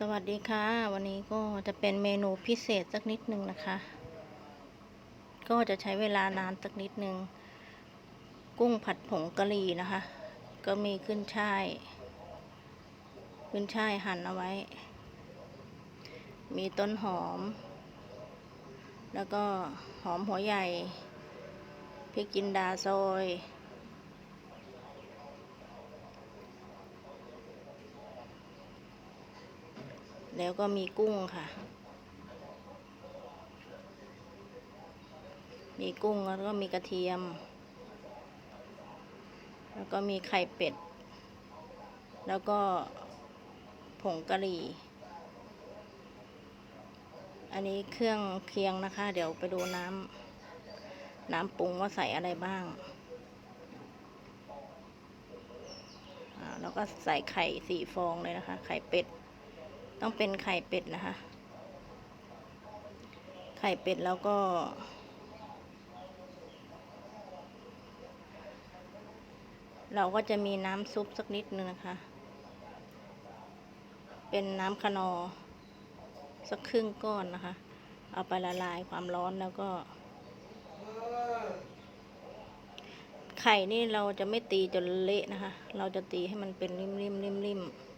สวัสดีค่ะ วันนี้ก็จะเป็นเมนูพิเศษสักนิดหนึ่งนะคะ ก็จะใช้เวลานานสักนิดหนึ่งกุ้งผัดผงกะหรี่นะคะ ก็มีขึ้นช่ายขึ้นช่ายหั่นเอาไว้ มีต้นหอม แล้วก็หอมหัวใหญ่พริกจินดาซอย แล้วก็มีกุ้งค่ะ มีกุ้งแล้วก็มีกระเทียม แล้วก็มีไข่เป็ด แล้วก็ผงกะหรี่ อันนี้เครื่องเคียงนะคะ เดี๋ยวไปดูน้ำน้ำปรุงว่าใส่อะไรบ้างแล้วก็ใส่ไข่สี่ฟองเลยนะคะ ไข่เป็ด ต้องเป็นไข่เป็ดนะคะ ไข่เป็ดแล้วก็ เราก็จะมีน้ำซุปสักนิดนึงนะคะ เป็นน้ำคนอ สักครึ่งก้อนนะคะ เอาไปละลายความร้อนแล้วก็ไข่นี่เราจะไม่ตีจนเละนะคะ เราจะตีให้มันเป็นริมริมริมริมๆ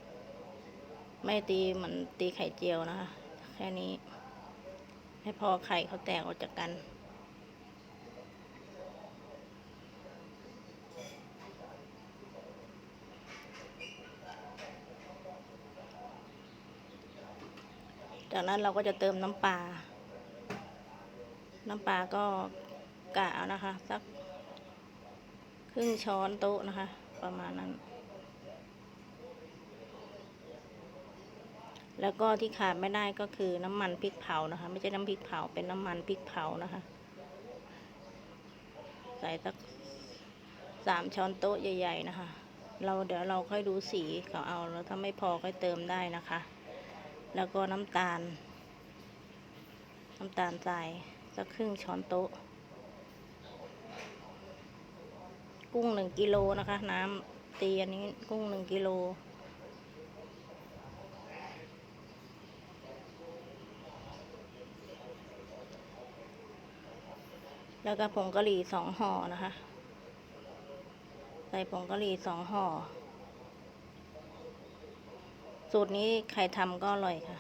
ไม่ตีเหมือนตีไข่เจียวนะคะ แค่นี้ ให้พอไข่เขาแตกออกจากกัน จากนั้นเราก็จะเติมน้ำปลา น้ำปลาก็กะเอานะคะ สักครึ่งช้อนโต๊ะนะคะ ประมาณนั้น แล้วก็ที่ขาดไม่ได้ก็คือน้ำมันพริกเผานะคะ ไม่ใช่น้ำพริกเผาเป็นน้ำมันพริกเผานะคะ ใส่สักสามช้อนโต๊ะใหญ่ ๆ นะคะ เราเดี๋ยวเราค่อยดูสีเขาเอาแล้วถ้าไม่พอค่อยเติมได้นะคะ แล้วก็น้ำตาล น้ำตาลทรายสักครึ่งช้อนโต๊ะ กุ้งหนึ่งกิโลนะคะ น้ำตีอันนี้กุ้งหนึ่งกิโล แล้วก็ผงกะหรี่สองห่อนะคะ ใส่ผงกะหรี่สองห่อ สูตรนี้ใครทำก็อร่อยค่ะ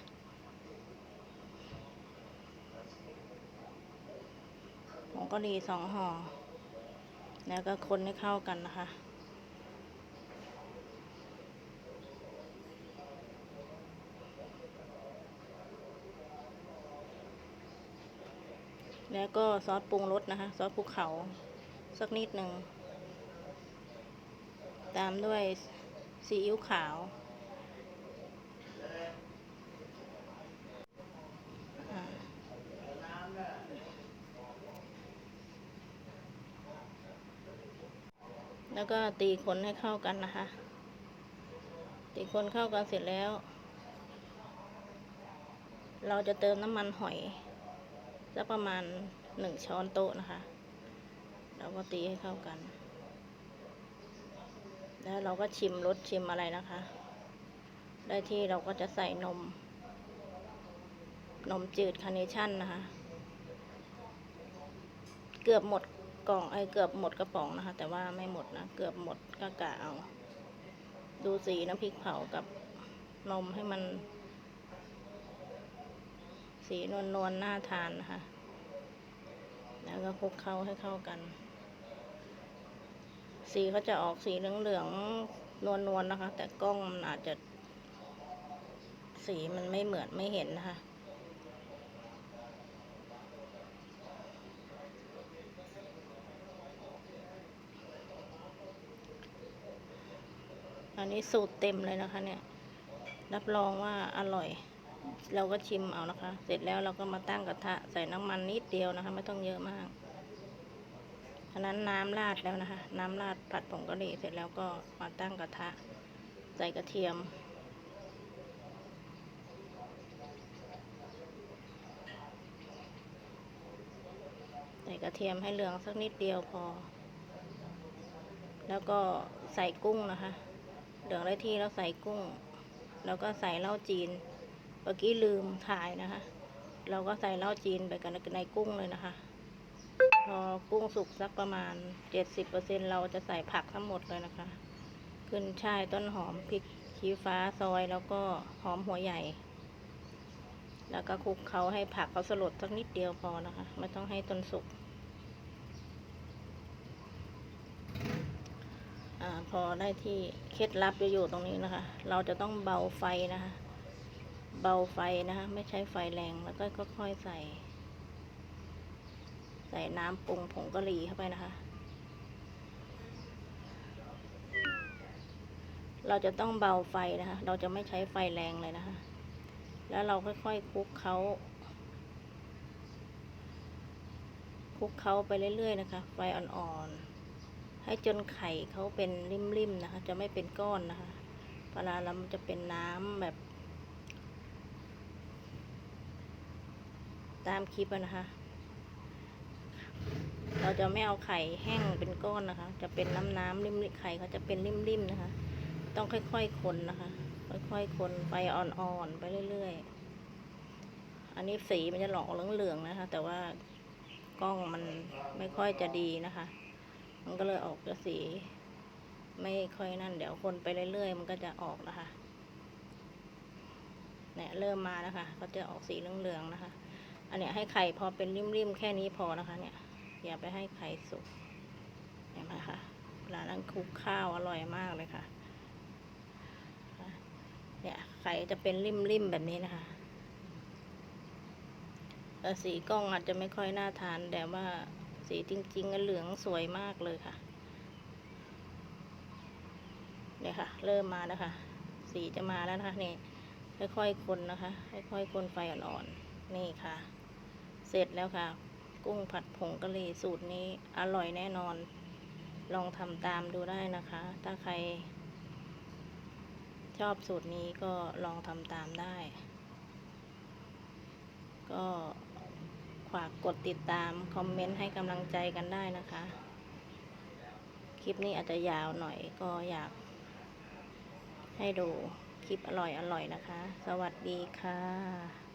ผงกะหรี่สองห่อ แล้วก็คนให้เข้ากันนะคะ แล้วก็ซอสปรุงรสนะคะ ซอสภูเขา สักนิดหนึ่ง ตามด้วยซีอิ๊วขาว แล้วก็ตีคนให้เข้ากันนะคะ ตีคนเข้ากันเสร็จแล้ว เราจะเติมน้ำมันหอย สักประมาณหนึ่งช้อนโต๊ะนะคะแล้วก็ตีให้เข้ากัน แล้วเราก็ชิมรสชิมอะไรนะคะ ได้ที่เราก็จะใส่นม นมจืดคาร์เนชั่นนะคะ เกือบหมดกล่องไอ้เกือบหมดกระป๋องนะคะ แต่ว่าไม่หมดนะ เกือบหมดก็กะเอา ดูสีน้ำพริกเผากับนมให้มัน สีนวลนวลน่าทานนะคะ แล้วก็คลุกเข้าให้เข้ากัน สีเขาจะออกสีเหลืองๆนวลนวลนะคะ แต่กล้องมันอาจจะ สีมันไม่เหมือนไม่เห็นนะคะอันนี้สูตรเต็มเลยนะคะเนี่ย รับรองว่าอร่อย เราก็ชิมเอานะคะ เสร็จแล้วเราก็มาตั้งกระทะใส่น้ำมันนิดเดียวนะคะ ไม่ต้องเยอะมากอันนั้นน้ำราดแล้วนะคะ น้ำราดผัดผงกะหรี่เสร็จแล้วก็มาตั้งกระทะ ใส่กระเทียม ใส่กระเทียมให้เหลืองสักนิดเดียวพอ แล้วก็ใส่กุ้งนะคะ เหลืองได้ที่แล้วใส่กุ้ง แล้วก็ใส่เหล้าจีน เมื่อกี้ลืมถ่ายนะคะ เราก็ใส่เหล้าจีนไปกันในกุ้งเลยนะคะ พอกุ้งสุกสักประมาณเจ็ดสิบเปอร์เซ็นเราจะใส่ผักทั้งหมดเลยนะคะ ขึ้นช่ายต้นหอมพริกชี้ฟ้าซอยแล้วก็หอมหัวใหญ่ แล้วก็คลุกเขาให้ผักเขาสลดสักนิดเดียวพอนะคะ ไม่ต้องให้ต้นสุกอาพอได้ที่เคล็ดลับจะอยู่ตรงนี้นะคะ เราจะต้องเบาไฟนะคะ เบาไฟนะคะ ไม่ใช้ไฟแรงแล้วก็ค่อยๆใส่ ใส่น้ำปรุงผงกะหรี่เข้าไปนะคะ เราจะต้องเบาไฟนะคะ เราจะไม่ใช้ไฟแรงเลยนะคะ แล้วเราค่อยๆคลุกเขาคลุกเขาไปเรื่อยๆนะคะ ไฟอ่อนๆ ให้จนไข่เขาเป็นริมๆนะคะ จะไม่เป็นก้อนนะคะเวลาเราจะเป็นน้ำแบบ ตามคลิปนะคะ เราจะไม่เอาไข่แห้งเป็นก้อนนะคะ จะเป็นน้ำน้ำริมๆไข่เขาจะเป็นริมๆนะคะ ต้องค่อยๆคนนะคะ ค่อยๆคนไฟอ่อนๆไปเรื่อยๆ อันนี้สีมันจะหลอกเหลืองๆนะคะ แต่ว่ากล้องมันไม่ค่อยจะดีนะคะ มันก็เลยออกจะสี ไม่ค่อยนั่น เดี๋ยวคนไปเรื่อยๆ มันก็จะออกนะคะเนี่ยเริ่มมาแล้วค่ะ ก็จะออกสีเหลืองๆนะคะ อันเนี้ยให้ไข่พอเป็นริมๆแค่นี้พอนะคะ เนี่ย อย่าไปให้ไข่สุกเห็นไหมคะเวลานั้นคลุกข้าวอร่อยมากเลยค่ะ เนี่ยไข่จะเป็นริมๆแบบนี้นะคะแต่สีกล้องอาจจะไม่ค่อยน่าทาน แต่ว่าสีจริงๆก็เหลืองสวยมากเลยค่ะ เนี่ยค่ะ เริ่มมาแล้วค่ะ สีจะมาแล้วนะคะนี่ค่อยๆคนนะคะ ค่อยๆคนไฟอ่อนๆนี่ค่ะ เสร็จแล้วค่ะ กุ้งผัดผงกะหรี่สูตรนี้อร่อยแน่นอน ลองทำตามดูได้นะคะ ถ้าใคร ชอบสูตรนี้ก็ลองทำตามได้ ก็ฝากกดติดตาม คอมเมนต์ให้กำลังใจกันได้นะคะ คลิปนี้อาจจะยาวหน่อยก็อยาก ให้ดูคลิปอร่อยๆนะคะ สวัสดีค่ะ